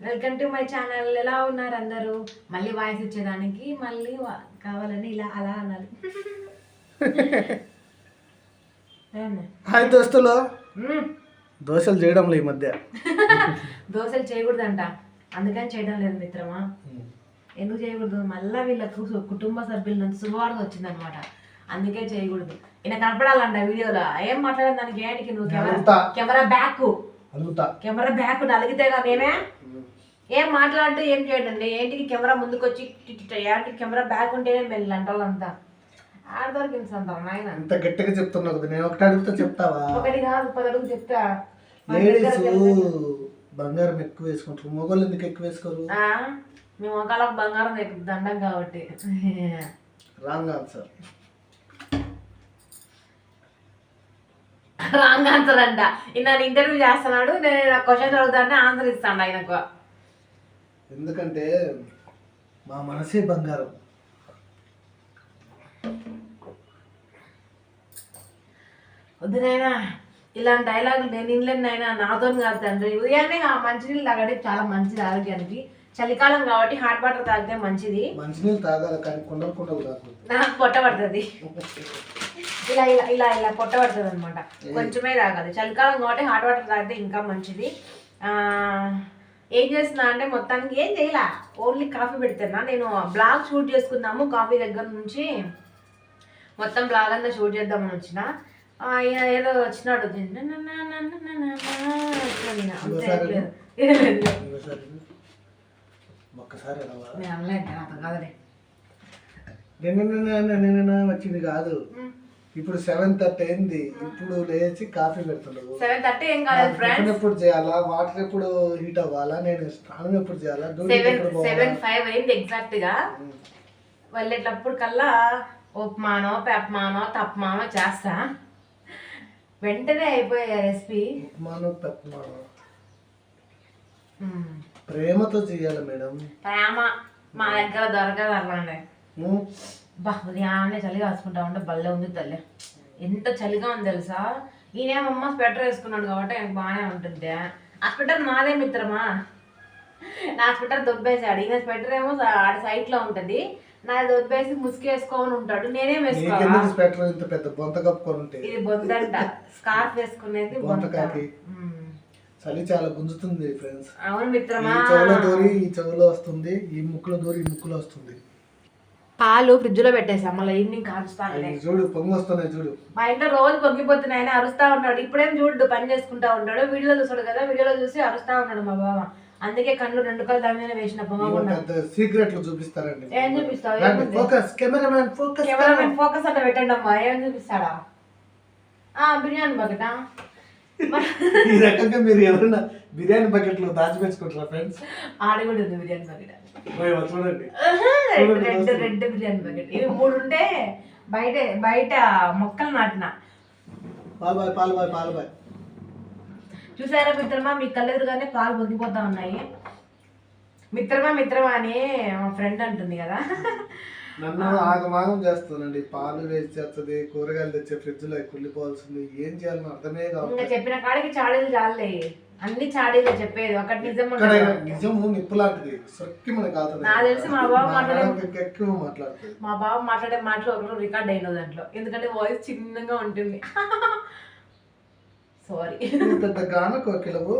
Welcome to my channel ఎలా ఉన్నారు అందరూ? మళ్ళీ వాయిస్ ఇచ్చేదానికి మళ్ళీ కావాలని ఇలా అలా అనాలి ఏమన్నా? హాయ్ దోస్తులు. దోశలు చేయడంలో ఈ మధ్య. దోశలు చేయకూడదంట. అందుకని చేయడం లేదు మిత్రమా. ఎందుకు చేయకూడదు? మళ్ళీ వీళ్ళకు కుటుంబ సభ్యుల నుంచి శుభవార్త వచ్చిందనమాట అందుకే చేయకూడదు. ఈయన కనపడాలంట వీడియోలో. ఏం మాట్లాడే దానికి? ఏంటికి నువ్వు? Camera. Camera back. Camera back నలిగితే ఏమే ఏం మాట్లాడుతూ ఏం చేయడండి ఏంటికి కెమెరా ముందుకు వచ్చి ఏంటి కెమెరా బ్యాక్ ఉంటేనే మెల్లి అంటారంతా ఆడదొరికి అంటారు నాయన ఇంత గట్టిగా చెప్తున్నా కదా నేను ఒకటి అడుగుతా చెప్తావా? ఒకటి కాదు పది అడుగు చెప్తా. లేడీస్ బంగారం ఎక్కువ వేసుకుంటారు. మొగోళ్ళు ఎందుకు ఎక్కువ వేసుకోరు? ఆ, మీ మొక్కలకు బంగారం దండం కాబట్టి. రాంగ్ ఆన్సర్ రాంగ్ ఆన్సర్ అంట. ఈయన ఇంటర్వ్యూ చేస్తున్నాడు నేను క్వశ్చన్ అడుగుతానే ఆన్సర్ ఇస్తాను ఆయనకు. ఎందుకంటే మా మనసే బంగారం. వద్దు నాయనా ఇలాంటి డైలాగులు నేను ఇన్లేను నాయనా. నాతో కాదు తండ్రి. ఉదయాన్నే ఆ మంచినీళ్ళు తాగడం చాలా మంచిది ఆరోగ్యానికి. చలికాలం కాబట్టి హాట్ వాటర్ తాగితే మంచిది. మంచినీళ్ళు తాగాలి కానీ కొండలు కొండలు తాగకూడదు. నాకు పొట్ట పడుతుంది. ఇలా ఇలా ఇలా ఇలా పొట్ట పడుతుంది అనమాట కొంచెమే తాగాలి. చలికాలం కాబట్టి హాట్ వాటర్ తాగితే ఇంకా మంచిది. ఆ, ఏం చేస్తున్నా అంటే మొత్తానికి ఏం చేయలే ఓన్లీ కాఫీ పెడుతున్నా నేను బ్లాగ్ షూట్ చేసుకుందాము కాఫీ దగ్గర నుంచి మొత్తం బ్లాగ్ అంతా షూట్ చేద్దామని వచ్చిన ఆ, ఈయన ఏదో వచ్చినాడు వచ్చింది కాదు ఇప్పుడు సెవెన్ థర్టీ అయింది. ఇప్పుడు లేచి కాఫీ పెడుతున్నావు. సెవెన్ థర్టీ ఏం కాలేదు ఫ్రెండ్స్ ఎప్పుడు చేయాలా? వాటర్ ఎప్పుడు హీట్ అవ్వాలా? నేను స్నానం ఎప్పుడు చేయాలా? సెవెన్ సెవెన్ ఫైవ్ అయింది ఎగ్జాక్ట్గా. వెళ్ళేటప్పుడు కల్లా ఉప్మానో పెప్మానో తప్మానో చేస్తా. వెంటనే అయిపోయాయి రెసిపీ ఉప్మాను పెప్మాను. ప్రేమతో చేయాలి మేడం. ప్రేమ మా దగ్గర దొరకదు అలానే. బా ఉదయాన్నే చలి కాసుకుంటా ఉంటే భలే ఉంది తల్లి. ఎంత చలిగా ఉంది తెలుసా? ఈయనేమమ్మ స్వెటర్ వేసుకున్నాడు కాబట్టి ఆయనకు బాగానే ఉంటుంది. ఆ స్వెటర్ నాదే మిత్రమా? నా స్వెటర్ దొబ్బేసాడు ఈయన స్వెటర్ ఏమో ఆడ సైట్లో ఉంటది. నాది దొబ్బేసి ముసుగేసుకొని ఉంటాడు. నేనేం వేసుకోవాలా? స్వెటర్ ఇంత పెద్ద బొంత కప్పుకొని ఉంటే? ఇది బొందంట స్కార్ఫ్ వేసుకునేది బొంత బొంతకాకి. చలి చాలా గుంజుతుంది ఫ్రెండ్స్ అవును ఈ మిత్రమా చెవులో దూరి ఈ చెవులో వస్తుంది ఈ ముక్కులో దూరి ఈ ముక్కులో వస్తుంది. పాలు ఫ్రిడ్జ్లో పెట్టేసా మళ్ళీ ఈవినింగ్ అవి చూడు పొంగి వస్తున్నాయి చూడు. మా ఇంట్లో రోజు పొంగిపోతున్నాయని అరుస్తా ఉంటాడు ఇప్పుడేం చూడు పని చేసుకుంటా ఉంటాడు వీడియోలో చూస్తాడు కదా వీడియోలో చూసి అరుస్తా ఉన్నాడు మా బావ. అందుకే కళ్ళు రెండు కళ్ళు దాని మీద వేసిన సీక్రెట్లు చూపిస్తారండి. ఏం చూపిస్తావు? Focus cameraman focus cameramen focus అంటే పెట్టండి అమ్మా ఏం చూపిస్తాడా? ఆ బిర్యానీ బకెటా? ఈ రకంగా మీరు ఎవరైనా బిర్యానీ బకెట్లో దాచిపెట్టుకుంటారా ఫ్రెండ్స్ ఆడ కూడా ఉంది బిర్యానీ బకెట్. చూడండి. Red red biryani bucket. ఇవి మూడు ఉంటే బయట బయట మొక్కలు నాటిన. పాలు బాయ్ పాలు బాయ్ పాలు బాయ్ చూసారా మిత్రమా మీ కళ్ళెదురుగానే పాలు పొంగిపోతా ఉన్నాయి. మిత్రమా మిత్రమా అని మా ఫ్రెండ్ అంటుంది కదా. నన్ను ఆగమాగం చేస్తుందండి పాలు వేసి చేస్తుంది కూరగాయలు తెచ్చే ఫ్రిడ్జ్లో కుళ్ళిపోవాల్సింది. ఏం చేయాలని అర్థమే కాదు ఇంకా చెప్పిన కాడికి చాడీలు చాలే అన్ని చాడీలు చెప్పేది. ఒకటి నిజం. నిజము నిప్పు లాంటిది. సొక్కి మనకు కాదు నాకు తెలిసి మా బావ మాట్లాడే- ఎక్కువ మాట్లాడుతుంది. మా బావ మాట్లాడే మాటలు ఒకరు రికార్డ్ అయిన దాంట్లో. ఎందుకంటే వాయిస్ చిన్నగా ఉంటుంది. సారీ ఇంత పెద్ద గాన కోకిలవు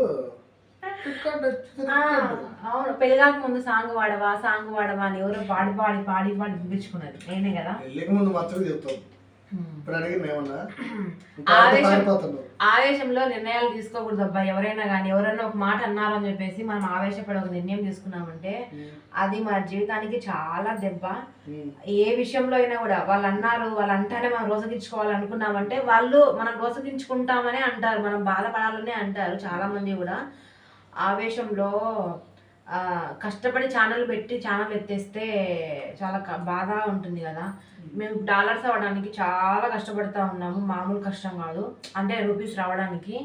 అవును. పెళ్ళిగాక ముందు సాంగ్ వాడవా సాంగ్ వాడవా అని ఎవరో పాడి పాడి పాడి పాడి వినిపించుకున్నారు నేనే కదా. పెళ్ళికి ముందు ఆవేశంలో నిర్ణయాలు తీసుకోకూడదు అబ్బా ఎవరైనా కానీ ఎవరైనా ఒక మాట అన్నారు అని చెప్పేసి మనం ఆవేశపడి ఒక నిర్ణయం తీసుకున్నామంటే అది మన జీవితానికి చాలా దెబ్బ. ఏ విషయంలో అయినా కూడా వాళ్ళు అన్నారు వాళ్ళు అంటానే మనం రోసగించుకోవాలనుకున్నామంటే వాళ్ళు మనం రోసగించుకుంటామనే అంటారు మనం బాధపడాలనే అంటారు చాలా మంది కూడా. ఆవేశంలో కష్టపడి ఛానల్ పెట్టి ఛానల్ ఎత్తేస్తే చాలా బాధ ఉంటుంది కదా. మేము డాలర్స్ అవ్వడానికి చాలా కష్టపడుతూ ఉన్నాము. మామూలు కష్టం కాదు. అంటే రూపీస్ రావడానికి.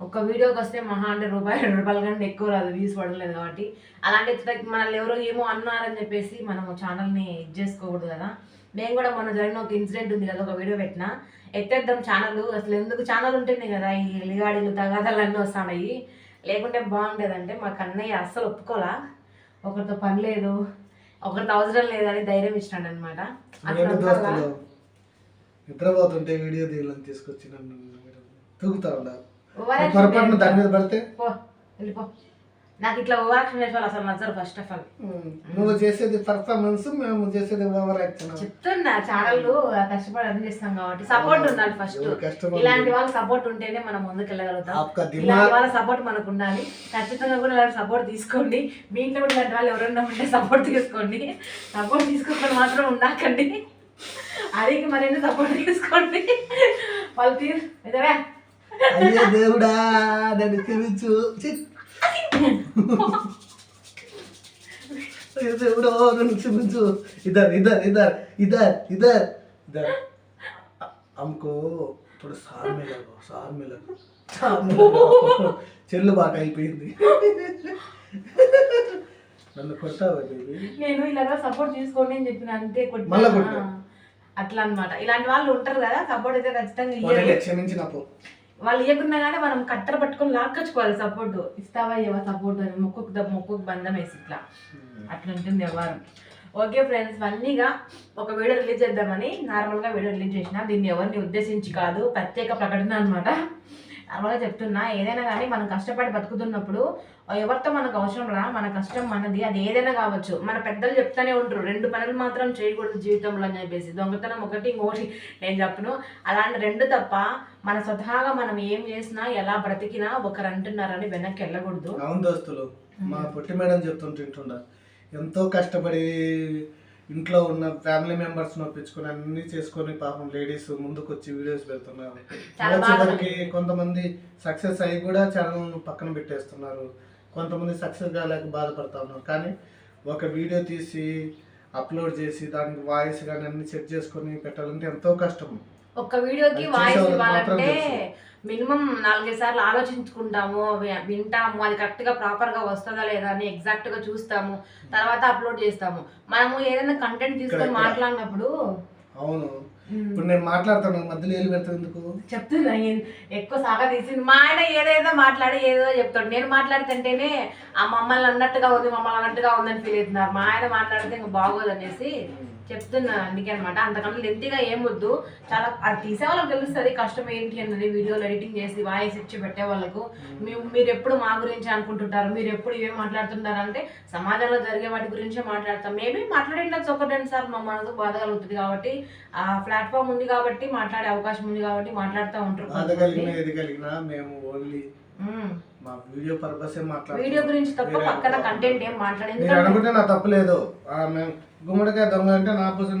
ఒక వీడియోకి వస్తే మహా అంటే రూపాయి రెండు రూపాయల కంటే ఎక్కువ రాదు. వ్యూస్ పడలేదు కాబట్టి. అలాంటి మనల్ని ఎవరో ఏమో అన్నారని చెప్పేసి మనము ఛానల్ని ఇది చేసుకోకూడదు కదా. నేను కూడా మొన్న జరిగిన ఒక ఇన్సిడెంట్ ఉంది కదా. ఒక వీడియో పెట్టిన. ఎత్తేద్దాం ఛానల్ అసలు ఎందుకు? ఛానల్ ఉంటేనే కదా ఈ ఎలిగాడీలు తగాదాలు అన్నీ వస్తున్నాయి లేకుంటే బాగుండేదంటే మా కన్నయ్య అస్సలు ఒప్పుకోలా. ఒకరితో పని లేదు ఒకరితో అవసరం లేదని ధైర్యం ఇచ్చినాడు అనమాట నిద్రపోతుంటే వీడియో తీయాలని తీసుకొచ్చి నన్ను తూగుతా ఉండాలి. పొరపాటున దాని మీద పడితే? పో వెళ్ళిపో. నాకు ఇట్లా ఓవరాక్షన్ చేసే అసలు నచ్చరు ఫస్ట్ ఆఫ్ ఆల్ నువ్వు చేసేది పర్ఫార్మెన్స్ మేము చేసేది ఓవర్ యాక్షన్ చెప్తున్నా ఛానల్ కష్టపడి అర్థం చేస్తాం కాబట్టి సపోర్ట్ ఉండాలి ఫస్ట్ ఇలాంటి వాళ్ళ సపోర్ట్ ఉంటేనే మనం ముందుకు వెళ్ళగలుగుతాం ఇలాంటి వాళ్ళ సపోర్ట్ మనకు ఉండాలి ఖచ్చితంగా కూడా ఇలాంటి సపోర్ట్ తీసుకోండి. మీ ఇంట్లో కూడా ఇలాంటి వాళ్ళు ఎవరైనా ఉంటే సపోర్ట్ తీసుకోండి. సపోర్ట్ తీసుకోకుండా మాత్రం ఉండకండి. అడిగి మరి సపోర్ట్ తీసుకోండి. వాళ్ళు తీరు నిజమే దేవుడా నన్ను అమ్ముకో ఇప్పుడు సార్ సార్ చెల్లు బాగా అయిపోయింది నన్ను కొట్టావు నేను ఇలాగా సపోర్ట్ చేసుకోండి అని చెప్పిన అంతే కొట్టి అట్లా అనమాట ఇలాంటి వాళ్ళు ఉంటారు కదా సపోర్ట్ అయితే ఖచ్చితంగా క్షమించినప్పుడు వాళ్ళు ఇవ్వకున్నా కానీ మనం కట్టర పట్టుకొని లాక్కొచ్చుకోవాలి సపోర్ట్. ఇస్తావా ఇవ్వ సపోర్ట్ అని మొక్కుకు మొక్కుకు బంధం వేసి ఇట్లా. అట్లా ఉంటుంది వ్యవహారం ఓకే ఫ్రెండ్స్ ఫన్నీగా ఒక వీడియో రిలీజ్ చేద్దామని నార్మల్గా వీడియో రిలీజ్ చేసిన దీన్ని ఎవరిని ఉద్దేశించి కాదు ప్రత్యేక ప్రకటన అనమాట నార్మల్గా చెప్తున్నా ఏదైనా కానీ మనం కష్టపడి బతుకుతున్నప్పుడు ఎవరితో మనకు అవసరంలా మన కష్టం మనది అది ఏదైనా కావచ్చు. మన పెద్దలు చెప్తానే ఉంటారు రెండు పనులు మాత్రం చేయకూడదు జీవితంలో అని చెప్పేసి. దొంగతనం ఒకటి ఇంకోటి నేను చెప్పను. అలాంటి రెండు తప్ప మన స్వతహాగా మనం ఏం చేసినా ఎలా బ్రతికినా ఒకరు అంటున్నారని వెనక్కి వెళ్ళకూడదు. అవును దోస్తులు మా పొట్టి మేడం చెప్తుంటుంటుండ ఎంతో కష్టపడి ఇంట్లో ఉన్న ఫ్యామిలీ మెంబర్స్ నొప్పించుకొని అన్ని చేసుకొని పాపం లేడీస్ ముందుకు వచ్చి వీడియోస్ పెడుతున్నారు. చివరికి కొంతమంది సక్సెస్ అయ్యి కూడా ఛానల్ పక్కన పెట్టేస్తున్నారు. కొంతమంది సక్సెస్ కాలేక బాధపడతా ఉన్నారు. కానీ ఒక వీడియో తీసి అప్లోడ్ చేసి దానికి వాయిస్ కానీ అన్ని సెట్ చేసుకొని పెట్టాలంటే ఎంతో కష్టం. ఒక్క వీడియోకి వాయిస్ ఇవ్వాలంటే. మినిమం నాలుగైదు సార్లు ఆలోచించుకుంటాము వింటాము అది కరెక్ట్గా ప్రాపర్గా వస్తుందా లేదా అని ఎగ్జాక్ట్గా చూస్తాము తర్వాత అప్లోడ్ చేస్తాము మనము ఏదైనా కంటెంట్ తీసుకొని. మాట్లాడినప్పుడు అవును ఇప్పుడు నేను మాట్లాడతాను మధ్యలో ఏళ్ళు పెడతాను ఎందుకు? చెప్తున్నా ఏం- ఎక్కువ సాగా తీసింది. మా ఆయన ఏదేదో మాట్లాడి ఏదో చెప్తాడు. నేను మాట్లాడుతుంటేనే ఆ మమ్మల్ని అన్నట్టుగా ఉంది మమ్మల్ని అన్నట్టుగా ఉందని ఫీల్ అవుతున్నారు మా ఆయన మాట్లాడితే ఇంకా బాగోదు అనేసి చెప్తున్నా అందుకే అనమాట అంతకన్నా లెంతిగా ఏం వద్దు. చాలా అది తీసే వాళ్ళకి తెలుస్తుంది కష్టం ఏంటి అన్నది వీడియోలు ఎడిటింగ్ చేసి వాయిస్ ఇచ్చి పెట్టే వాళ్ళకు. మేము మీరు ఎప్పుడు మా గురించి అనుకుంటుంటారు? మీరు ఎప్పుడు ఇవే మాట్లాడుతుంటారు అంటే సమాజంలో జరిగే వాటి గురించే మాట్లాడతాం. మేబీ మాట్లాడిండొచ్చు ఒక రెండు సార్లు మా మనసు బాధ కలుగుతుంది కాబట్టి ఆ ప్లాట్ఫామ్ ఉంది కాబట్టి మాట్లాడే అవకాశం ఉంది కాబట్టి మాట్లాడుతూ ఉంటారు మేము ఓన్లీ. మా వీడియో పర్పసే వీడియో గురించి తప్ప పక్కన. కంటెంట్ ఏం మాట్లాడేది అనుకుంటే నా తప్పు లేదు ఆ, మేము గుమ్మడికాయ దొంగ అంటే నా కోసం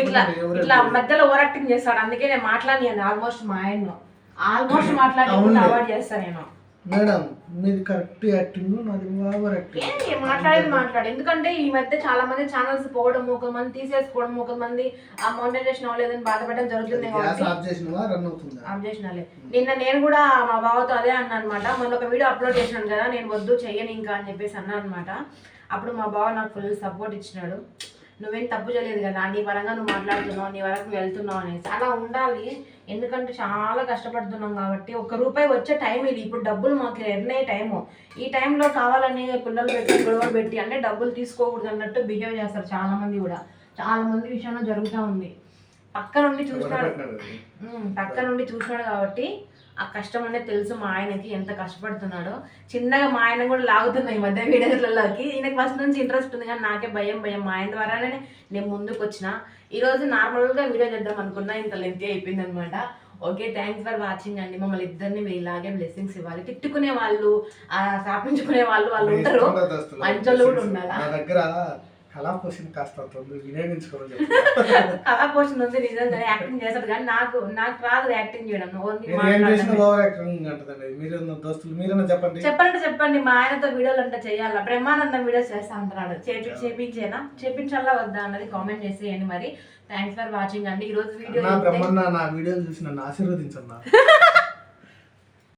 ఇట్లా ఇట్లా మధ్యలో ఓవర్ యాక్టింగ్ చేస్తాడు అందుకే నేను మాట్లాడి ఆల్మోస్ట్ మా ఆయన ఆల్మోస్ట్ మాట్లాడి. అవాయిడ్ చేస్తాను నేను మేడం మీది కరెక్ట్ యాక్టింగ్ నాది ఓవర్ యాక్టింగ్. మాట్లాడేది మాట్లాడు. ఎందుకంటే ఈ మధ్య చాలా మంది ఛానల్స్ పోవడం కొంతమంది తీసేసుకోవడం కొంతమంది ఆ మోనిటైజేషన్ అవ్వలేదని బాధపడడం జరుగుతుంది గ్యాస్ ఆఫ్ చేసినవా రన్ అవుతుందా? ఆఫ్ చేసినాలే. నిన్న నేను కూడా మా బావతో అదే అన్నా అనమాట మొన్న ఒక వీడియో అప్లోడ్ చేసినాను కదా నేను వద్దు చెయ్యను ఇంకా అని చెప్పేసి అన్నా అనమాట అప్పుడు మా బావ నాకు ఫుల్ సపోర్ట్ ఇచ్చినాడు. నువ్వేం తప్పు చేయలేదు కదా నీ పరంగా నువ్వు మాట్లాడుతున్నావు నీ వరకు వెళ్తున్నావు అనేసి. అలా ఉండాలి. ఎందుకంటే చాలా కష్టపడుతున్నాం కాబట్టి ఒక రూపాయి వచ్చే టైం ఇది. ఇప్పుడు డబ్బులు మాకు ఎర్న్ అయ్యే టైము ఈ టైంలో కావాలని పిల్లలు పెట్టి గొడవలు పెట్టి అంటే డబ్బులు తీసుకోకూడదు అన్నట్టు బిహేవ్ చేస్తారు చాలా మంది కూడా. చాలా మంది విషయంలో జరుగుతూ ఉంది. పక్క నుండి చూసినాడు. పక్క నుండి చూసినాడు కాబట్టి ఆ కష్టం అనేది తెలుసు మా ఆయనకి ఎంత కష్టపడుతున్నాడో. చిన్నగా మా ఆయన కూడా లాగుతున్నాయి ఈ మధ్య వీడియోలలోకి. ఈయనకి ఫస్ట్ నుంచి ఇంట్రెస్ట్ ఉంది కానీ నాకే భయం భయం. మా ఆయన ద్వారానే నేను ముందుకు వచ్చిన. ఈరోజు నార్మల్గా వీడియో చేద్దాం అనుకున్నా ఇంత లెంతీ అయిపోయింది అనమాట ఓకే థ్యాంక్స్ ఫర్ వాచింగ్ అండి. మమ్మల్ని ఇద్దరిని మీరు ఇలాగే బ్లెస్సింగ్స్ ఇవ్వాలి. తిట్టుకునే వాళ్ళు ఆ శాపించుకునే వాళ్ళు వాళ్ళు ఉంటారు. మంచోళ్ళు కూడా ఉండాలా? కళా పోషణ కాస్త చెప్పి. కళా పోషణ ఉంది నిజంగా యాక్టింగ్ చేస్తాడు కానీ నాకు నాకు రాదు యాక్టింగ్ చేయడం. ఓవర్ యాక్టింగ్ అంటదండి. మీరు దోస్తులు మీరన్నా చెప్పండి. చెప్పండి చెప్పండి. మా ఆయనతో వీడియోలు అంటే చేయాలా? బ్రహ్మానందం వీడియోస్ చేస్తా అంటున్నాడు. చేపి చేపించేనా? చేపించాలా వద్దా అన్నది కామెంట్ చేసేయండి మరి. థ్యాంక్స్ ఫర్ వాచింగ్ అండి. ఈ రోజు వీడియో నా బ్రహ్మన్న నా వీడియోలు చూసి నన్ను ఆశీర్వదించన్నా.